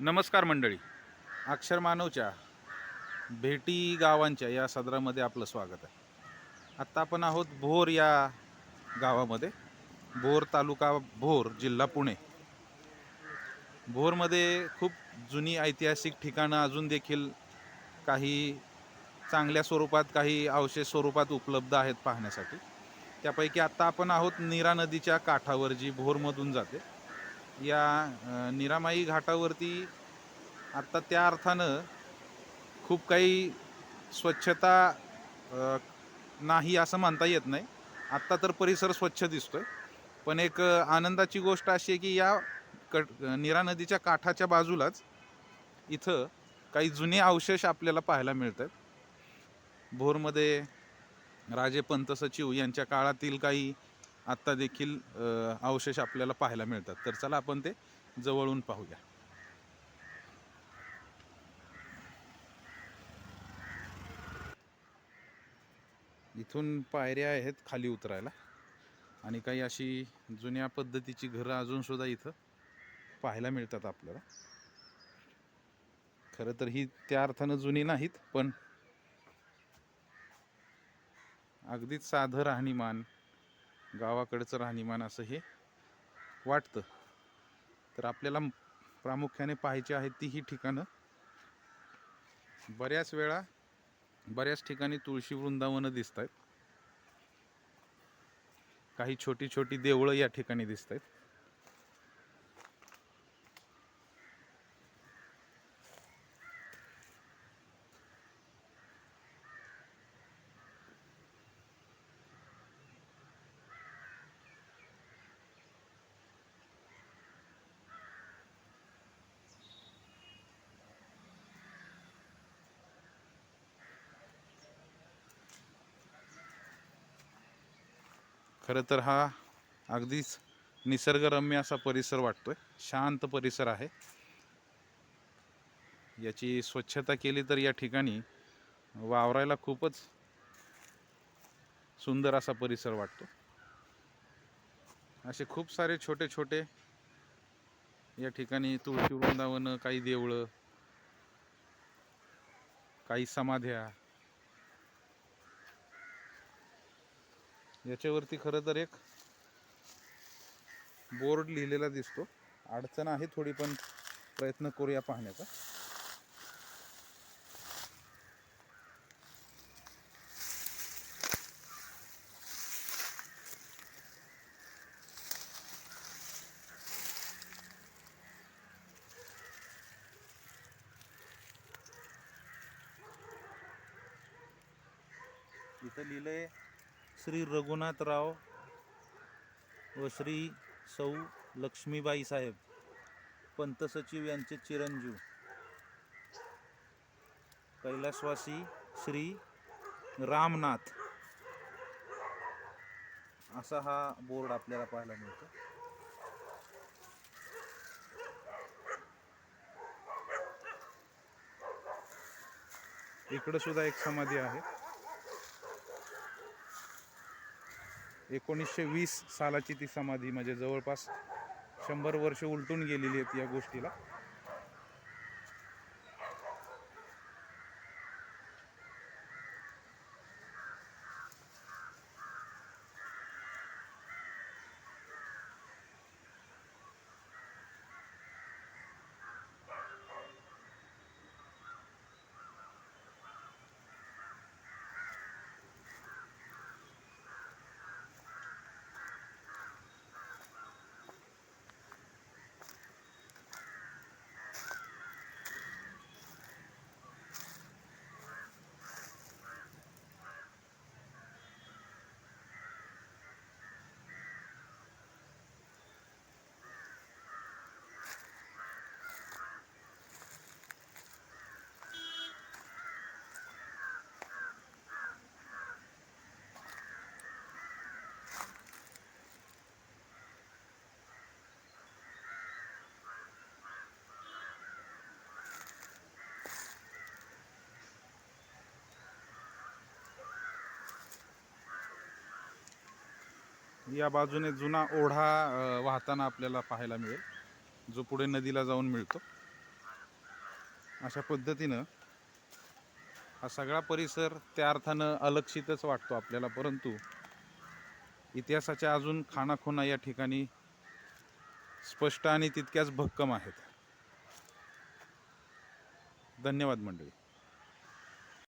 नमस्कार मंडळी. अक्षर मानवच्या भेटी गावांच्या या सदरामध्ये आपलं स्वागत आहे. आत्ता आपण आहोत भोर या गावामध्ये. भोर तालुका भोर जिल्हा पुणे. भोरमध्ये खूप जुनी ऐतिहासिक ठिकाणं अजून देखील काही चांगल्या स्वरूपात काही अवशेष स्वरूपात उपलब्ध आहेत पाहण्यासाठी. त्यापैकी आत्ता आपण आहोत नीरा नदीच्या काठावर जी भोरमधून जाते. या निरामाई घाटावरती आत्ता त्या अर्थानं खूप काही स्वच्छता नाही असं म्हणता येत नाही. आत्ता तर परिसर स्वच्छ दिसतोय. पण एक आनंदाची गोष्ट अशी आहे की या कट निरा नदीच्या काठाच्या बाजूलाच इथं काही जुने अवशेष आपल्याला पाहायला मिळत आहेत भोरमध्ये राजे पंत सचिव यांच्या काळातील काही आत्ता देखील अवशेष आपल्याला पाहायला मिळतात. तर चला आपण ते जवळून पाहूया. इथून पायऱ्या आहेत खाली उतरायला. आणि काही अशी जुन्या पद्धतीची घरं अजून सुद्धा इथं पाहायला मिळतात आपल्याला. खरं तर ही त्या अर्थानं जुनी नाहीत पण अगदीच साधं राहणीमान गावाकडचं राहणीमान असं हे वाटतं. तर आपल्याला प्रामुख्याने पाहायची आहेत ती ही ठिकाणं. बऱ्याच वेळा बऱ्याच ठिकाणी तुळशी वृंदावनं दिसत आहेत काही छोटी छोटी देवळं या ठिकाणी दिसत आहेत खरं तर हा अगदीच निसर्गरम्य असा परिसर वाटतोय. शांत परिसर आहे. याची स्वच्छता केली तर या ठिकाणी वावरायला खूपच सुंदर असा परिसर वाटतो. असे खूप सारे छोटे छोटे या ठिकाणी तुळशी वृंदावन काही देवळं काही समाध्या याच्यावरती खरं तर एक बोर्ड लिहिलेला दिसतो. अडचण आहे थोडी पण प्रयत्न करूया पाहण्याचा. इथं लिहिलंय श्री रघुनाथराव व श्री सौ लक्ष्मीबाई साहेब पंत सचिव यांचे चिरंजीव. कैलासवासी श्री रामनाथ. असा हा बोर्ड आपल्याला पाहायला मिळतो. इकडं सुद्धा एक समाधी आहे. एकोणीसशे वीस सालाची ती समाधी म्हणजे जवळपास शंभर वर्ष उलटून गेलेली आहेत या गोष्टीला. या बाजूने जुना ओढा वाहताना आपल्याला पाहायला मिळेल जो पुढे नदीला जाऊन मिळतो. अशा पद्धतीनं हा सगळा परिसर त्या अर्थानं अलक्षितच वाटतो आपल्याला परंतु इतिहासाच्या अजून खाणाखुणा या ठिकाणी स्पष्ट आणि तितक्याच भक्कम आहेत. धन्यवाद मंडळी.